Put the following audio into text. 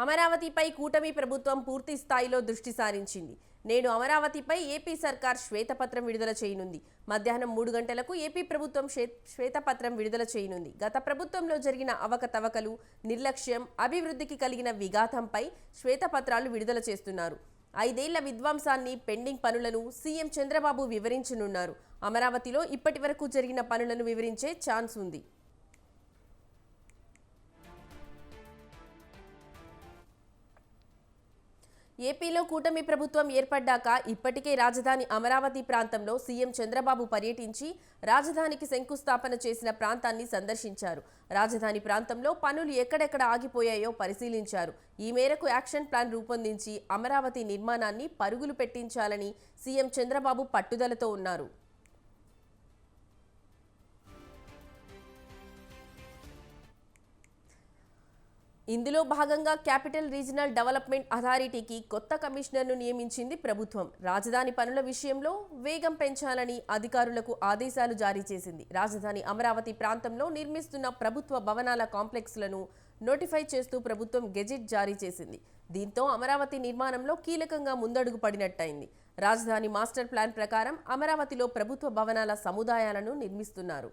అమరావతిపై కూటమి ప్రభుత్వం పూర్తి స్థాయిలో దృష్టి సారించింది. నేడు అమరావతిపై ఏపీ సర్కార్ శ్వేతపత్రం విడుదల చేయనుంది. మధ్యాహ్నం మూడు గంటలకు ఏపీ ప్రభుత్వం శ్వే- శ్వేతపత్రం విడుదల చేయనుంది. గత ప్రభుత్వంలో జరిగిన అవకతవకలు నిర్లక్ష్యం అభివృద్ధికి కలిగిన విఘాతంపై శ్వేతపత్రాలు విడుదల చేస్తున్నారు. ఐదేళ్ళ విధ్వంసాన్ని పెండింగ్ పనులను సీఎం చంద్రబాబు వివరించనున్నారు. అమరావతిలో ఇప్పటివరకు జరిగిన పనులను వివరించే ఛాన్స్ ఉంది. ఏపీలో కూటమి ప్రభుత్వం ఏర్పడ్డాక ఇప్పటికే రాజధాని అమరావతి ప్రాంతంలో సీఎం చంద్రబాబు పర్యటించి రాజధానికి శంకుస్థాపన చేసిన ప్రాంతాన్ని సందర్శించారు. రాజధాని ప్రాంతంలో పనులు ఎక్కడెక్కడ ఆగిపోయాయో పరిశీలించారు. ఈ మేరకు యాక్షన్ ప్లాన్ రూపొందించి అమరావతి నిర్మాణాన్ని పరుగులు పెట్టించాలని సీఎం చంద్రబాబు పట్టుదలతో ఉన్నారు. ఇందులో భాగంగా క్యాపిటల్ రీజనల్ డెవలప్మెంట్ అథారిటీకి కొత్త కమిషనర్ను నియమించింది ప్రభుత్వం. రాజధాని పనుల విషయంలో వేగం పెంచాలని అధికారులకు ఆదేశాలు జారీ చేసింది. రాజధాని అమరావతి ప్రాంతంలో నిర్మిస్తున్న ప్రభుత్వ భవనాల కాంప్లెక్స్లను నోటిఫై చేస్తూ ప్రభుత్వం గెజిట్ జారీ చేసింది. దీంతో అమరావతి నిర్మాణంలో కీలకంగా ముందడుగు పడినట్టయింది. రాజధాని మాస్టర్ ప్లాన్ ప్రకారం అమరావతిలో ప్రభుత్వ భవనాల సముదాయాలను నిర్మిస్తున్నారు.